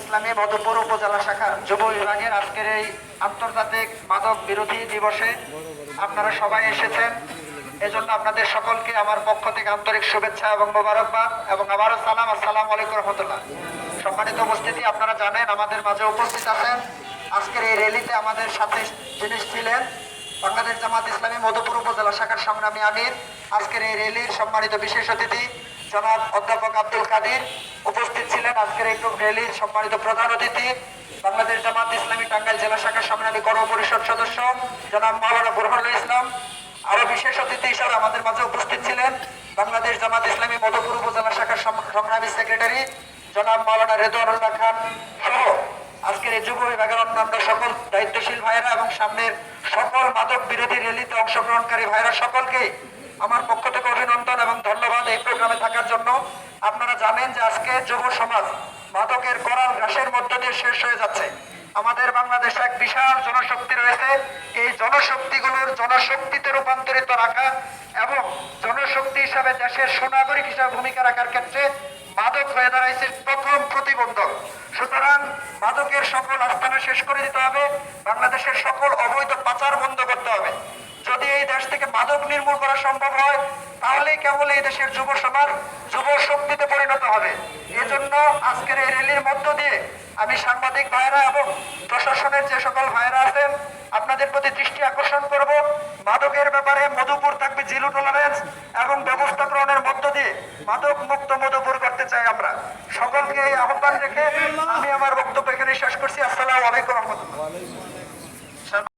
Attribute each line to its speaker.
Speaker 1: ইসলামী মধুপুর উপজেলা শাখা যুব বিভাগের আজকের এই আন্তর্জাতিক মাদক বিরোধী দিবসে আপনারা সবাই এসেছেন। এজন্য আপনাদের সকলকে আমার পক্ষ থেকে আন্তরিক শুভেচ্ছা এবং মোবারকবাদ এবং আবারও সালাম। আসসালাম আলাইকুম রহমতুল্লাহ। সম্মানিত উপস্থিতি আপনারা জানেন, আমাদের মাঝে উপস্থিত আছেন। আজকের এই র্যালিতে আমাদের সাথে যিনি ছিলেন বাংলাদেশ জামাত ইসলামী মধুপুর উপজেলা শাখার সংগ্রামী আমির। আজকের এই র্যালির সম্মানিত বিশেষ অতিথি জনাব অধ্যাপক আব্দুল কাদির উপস্থিত ছিলেন। আজকের এই র্যালির সম্মানিত প্রধান অতিথি, বাংলাদেশ জামাত ইসলামী টাঙ্গাইল জেলা শাখার কর্ম পরিষদ সদস্য, জনাব মাওলানা বুরহানুল ইসলাম। আরও বিশেষ অতিথি হিসাবে আমাদের মাঝে উপস্থিত ছিলেন বাংলাদেশ জামাত ইসলামী মধুপুর উপজেলা শাখার সংগ্রামী সেক্রেটারি, জনাব মাওলানা রেদওয়ানুল্লাহ খান সহ আজকের এই যুব বিভাগের অন্যান্য সকল দায়িত্বশীল ভাইয়েরা এবং সামনের সকল মাদক বিরোধী র্যালিতে অংশগ্রহণকারী ভাইয়েরা সকলকে আমার পক্ষ থেকে অভিনন্দন। ধন্যবাদ এই প্রোগ্রামে থাকার জন্য আপনারা জানেন যে আজকে যুব সমাজ মাদকের করাল ঘাসের মধ্য দিয়ে শেষ হয়ে যাচ্ছে। আমাদের বাংলাদেশে এক বিশাল জনশক্তি রয়েছে। এই জনশক্তিগুলোর জনশক্তিতে রূপান্তরিত রাখা এবং জনশক্তি হিসাবে দেশের সুনাগরিক হিসাবে ভূমিকা রাখার ক্ষেত্রে মাদক হয়ে দাঁড়াইছে প্রথম প্রতিবন্ধক। সুতরাং মাদকের সকল আস্থানা শেষ করে দিতে হবে। বাংলাদেশের সকল অবৈধ পাচার বন্ধ করতে হবে। যদি এই দেশ থেকে মাদক নির্মূল করা সম্ভব হয়, তাহলেই কেবল এই দেশের যুব সমাজ যুব শক্তিতে পরিণত হবে। এজন্য আজকের এই র্যালির মধ্য দিয়ে আমি সাংবাদিক ভাইয়েরা এবং প্রশাসনের যে সকল ভাইয়েরা আছেন, আপনাদের প্রতি দৃষ্টি আকর্ষণ করব। মাদকের ব্যাপারে মধুপুর থাকবে জিরো টলারেন্স এবং ব্যবস্থা গ্রহণের মধ্য দিয়ে মাদক মুক্ত মধুপুর করতে চাই আমরা। সকলকে এই আহ্বান রেখে আমি আমার বক্তব্য এখানে শেষ করছি। আসসালামু আলাইকুম রহমতুল্লাহ।